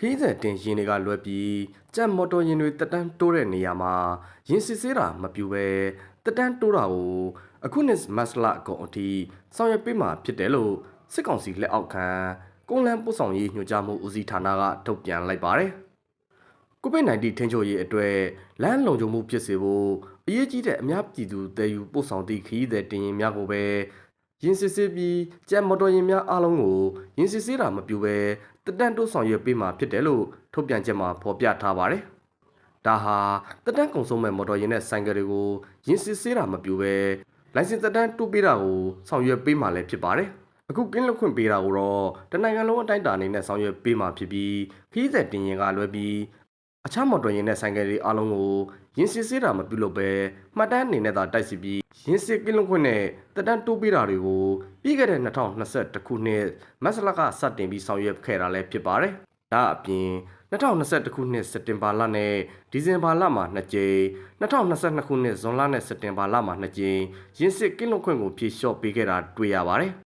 ခရီးသည်တင်ရင်တွေကလွယ်ပြီးကြက်မော်တော်ယာဉ်တွေတက်တန်းတိုးတဲ့နေရာမှာရင်စစ်ဆေးတာမပြူပဲတက်တန်းတိုးတာကိုအခုနှစ်မတ်လအကုန်အထိဆောင်ရွက်ပေးမှာဖြစ်တယ်လို့စစ်ကောင်စီလက်အောက်ခံကုန်းလန်းပို့ဆောင်ရေးညွှန်ကြားမှုဦးစီးဌာနကထုတ်ပြန်လိုက်ပါတယ်။ COVID-19 ထိန်းချုပ်ရေးအတွက်လမ်းလုံခြုံမှုဖြစ်စေဖို့အရေးကြီးတဲ့အများပြည်သူတည်ယူပို့ဆောင်သည့်ခရီးသည်တင်ရင်များကိုပဲရင်စစ်ဆေးပြီးကြက်မော်တော်ယာဉ်များအားလုံးကိုရင်စစ်ဆေးတာမပြူပဲ တက်တန်းတိုးဆောင်ရွက်ပေးမှာဖြစ်တယ်လို့ထုတ်ပြန်ချက်မှာဖော်ပြထားပါတယ်။ဒါဟာတက်တန်းကုံဆုံးမဲ့မော်တော်ယာဉ်နဲ့ဆိုင်ကယ်တွေကိုရင်စစ်ဆေးတာမပြူပဲလိုင်စင်တက်တန်းတိုးပေးတာကိုဆောင်ရွက်ပေးမှာလည်းဖြစ်ပါတယ်။အခုကင်းလွတ်ခွင့်ပေးတာကိုတော့တနိုင်ငံလုံးအတိုင်းအတာအနေနဲ့ဆောင်ရွက်ပေးမှာဖြစ်ပြီးခရီးသည်တင်ရင်ကလွဲပြီး အခြားမော်တော်ယာဉ်နဲ့ဆိုင်ကယ်တွေအားလုံးကိုရင်စစ်ဆေးတာမပြုလုပ်ပဲမှတ်တမ်းအနေနဲ့သာတိုက်စီပြီးရင်စစ်ကင်းလွတ်ခွင့်နဲ့တက်တန်းတိုးပေးတာတွေကိုပြီးခဲ့တဲ့2021ခုနှစ်မတ်လကစတင်ပြီးဆောင်ရွက်ခဲ့တာလည်းဖြစ်ပါတယ်။ဒါအပြင်2021ခုနှစ်စက်တင်ဘာလနဲ့ဒီဇင်ဘာလမှာ2ကြိမ်2022ခုနှစ်ဇွန်လနဲ့စက်တင်ဘာလမှာ2ကြိမ်ရင်စစ်ကင်းလွတ်ခွင့်ကိုဖြည့်လျှော့ပေးခဲ့တာတွေ့ရပါတယ်။